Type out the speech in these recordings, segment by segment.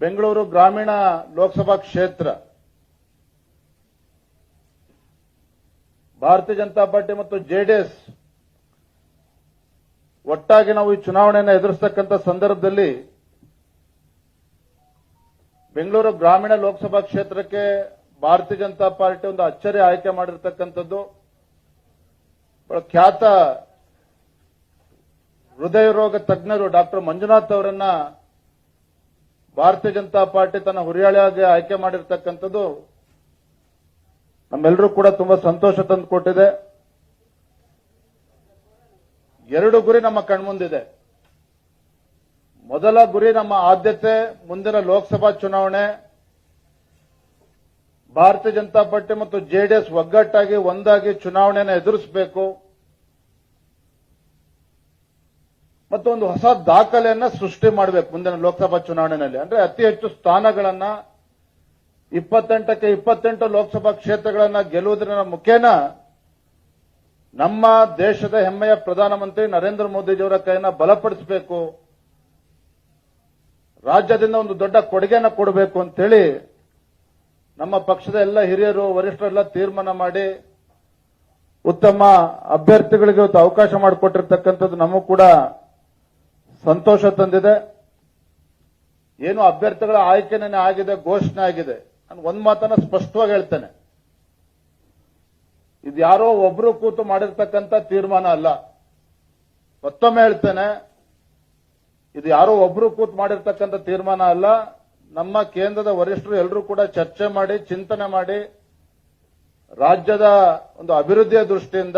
ಬೆಂಗಳೂರು ಗ್ರಾಮೀಣ ಲೋಕಸಭಾ ಕ್ಷೇತ್ರ. ಭಾರತೀಯ ಜನತಾ ಪಾರ್ಟಿ ಮತ್ತು ಜೆಡಿಎಸ್ ಒಟ್ಟಾಗಿ ನಾವು ಈ ಚುನಾವಣೆಯನ್ನು ಎದುರಿಸತಕ್ಕಂಥ ಸಂದರ್ಭದಲ್ಲಿ ಬೆಂಗಳೂರು ಗ್ರಾಮೀಣ ಲೋಕಸಭಾ ಕ್ಷೇತ್ರಕ್ಕೆ ಭಾರತೀಯ ಜನತಾ ಪಾರ್ಟಿ ಒಂದು ಅಚ್ಚರಿ ಆಯ್ಕೆ ಮಾಡಿರ್ತಕ್ಕಂಥದ್ದು. ಬಹಳ ಖ್ಯಾತ ಹೃದಯ ರೋಗ ತಜ್ಞರು ಡಾಕ್ಟರ್ ಮಂಜುನಾಥ್ ಅವರನ್ನ ಭಾರತೀಯ ಜನತಾ ಪಾರ್ಟಿ ತನ್ನ ಹುರಿಯಾಳಿಯಾಗಿ ಆಯ್ಕೆ ಮಾಡಿರ್ತಕ್ಕಂಥದ್ದು ನಮ್ಮೆಲ್ಲರೂ ಕೂಡ ತುಂಬಾ ಸಂತೋಷ ತಂದುಕೊಟ್ಟಿದೆ ಎರಡು ಗುರಿ ನಮ್ಮ ಕಣ್ಮುಂದಿದೆ. ಮೊದಲ ಗುರಿ ನಮ್ಮ ಆದ್ಯತೆ, ಮುಂದಿನ ಲೋಕಸಭಾ ಚುನಾವಣೆ. ಭಾರತೀಯ ಜನತಾ ಪಾರ್ಟಿ ಮತ್ತು ಜೆಡಿಎಸ್ ಒಗ್ಗಟ್ಟಾಗಿ ಒಂದಾಗಿ ಚುನಾವಣೆಯನ್ನು ಎದುರಿಸಬೇಕು. ಮತ್ತು ಒಂದು ಹೊಸ ದಾಖಲೆಯನ್ನ ಸೃಷ್ಟಿ ಮಾಡಬೇಕು ಮುಂದಿನ ಲೋಕಸಭಾ ಚುನಾವಣೆಯಲ್ಲಿ. ಅಂದ್ರೆ ಅತಿ ಹೆಚ್ಚು ಸ್ಥಾನಗಳನ್ನ ಇಪ್ಪತ್ತೆಂಟಕ್ಕೆ ಇಪ್ಪತ್ತೆಂಟು ಲೋಕಸಭಾ ಕ್ಷೇತ್ರಗಳನ್ನ ಗೆಲ್ಲುವುದರ ಮುಖೇನ ನಮ್ಮ ದೇಶದ ಹೆಮ್ಮೆಯ ಪ್ರಧಾನಮಂತ್ರಿ ನರೇಂದ್ರ ಮೋದಿಜಿಯವರ ಕೈನ ಬಲಪಡಿಸಬೇಕು. ರಾಜ್ಯದಿಂದ ಒಂದು ದೊಡ್ಡ ಕೊಡುಗೆಯನ್ನು ಕೊಡಬೇಕು ಅಂತೇಳಿ ನಮ್ಮ ಪಕ್ಷದ ಎಲ್ಲ ಹಿರಿಯರು, ವರಿಷ್ಠರೆಲ್ಲ ತೀರ್ಮಾನ ಮಾಡಿ ಉತ್ತಮ ಅಭ್ಯರ್ಥಿಗಳಿಗೆ ಇವತ್ತು ಅವಕಾಶ ಮಾಡಿಕೊಟ್ಟಿರ್ತಕ್ಕಂಥದ್ದು ನಮಗೂ ಕೂಡ ಸಂತೋಷ ತಂದಿದೆ. ಏನು ಅಭ್ಯರ್ಥಿಗಳ ಆಯ್ಕೆನೇ ಆಗಿದೆ, ಘೋಷಣೆ ಆಗಿದೆ. ನಾನು ಒಂದು ಮಾತನ್ನ ಸ್ಪಷ್ಟವಾಗಿ ಹೇಳ್ತೇನೆ. ಇದು ಯಾರೋ ಒಬ್ರು ಕೂತು ಮಾಡಿರ್ತಕ್ಕಂಥ ತೀರ್ಮಾನ ಅಲ್ಲ. ಮತ್ತೊಮ್ಮೆ ಹೇಳ್ತೇನೆ, ಇದು ಯಾರೋ ಒಬ್ರು ಕೂತು ಮಾಡಿರ್ತಕ್ಕಂಥ ತೀರ್ಮಾನ ಅಲ್ಲ. ನಮ್ಮ ಕೇಂದ್ರದ ವರಿಷ್ಠರು ಎಲ್ಲರೂ ಕೂಡ ಚರ್ಚೆ ಮಾಡಿ, ಚಿಂತನೆ ಮಾಡಿ, ರಾಜ್ಯದ ಒಂದು ಅಭಿವೃದ್ಧಿಯ ದೃಷ್ಟಿಯಿಂದ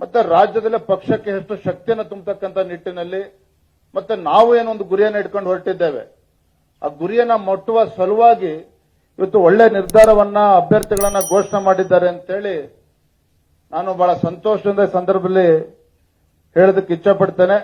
ಮತ್ತೆ ರಾಜ್ಯದಲ್ಲಿ ಪಕ್ಷಕ್ಕೆ ಎಷ್ಟು ಶಕ್ತಿಯನ್ನು ತುಂಬತಕ್ಕಂಥ ನಿಟ್ಟಿನಲ್ಲಿ ಮತ್ತೆ ನಾವು ಏನೊಂದು ಗುರಿಯನ್ನು ಇಟ್ಕೊಂಡು ಹೊರಟಿದ್ದೇವೆ. ಆ ಗುರಿಯನ್ನ ಮುಟ್ಟುವ ಸಲುವಾಗಿ ಇವತ್ತು ಒಳ್ಳೆ ನಿರ್ಧಾರವನ್ನ ಅಭ್ಯರ್ಥಿಗಳನ್ನ ಘೋಷಣೆ ಮಾಡಿದ್ದಾರೆ ಅಂತೇಳಿ ನಾನು ಬಹಳ ಸಂತೋಷದಿಂದ ಸಂದರ್ಭದಲ್ಲಿ ಹೇಳೋದಕ್ಕೆ ಇಚ್ಛಪಡ್ತೇನೆ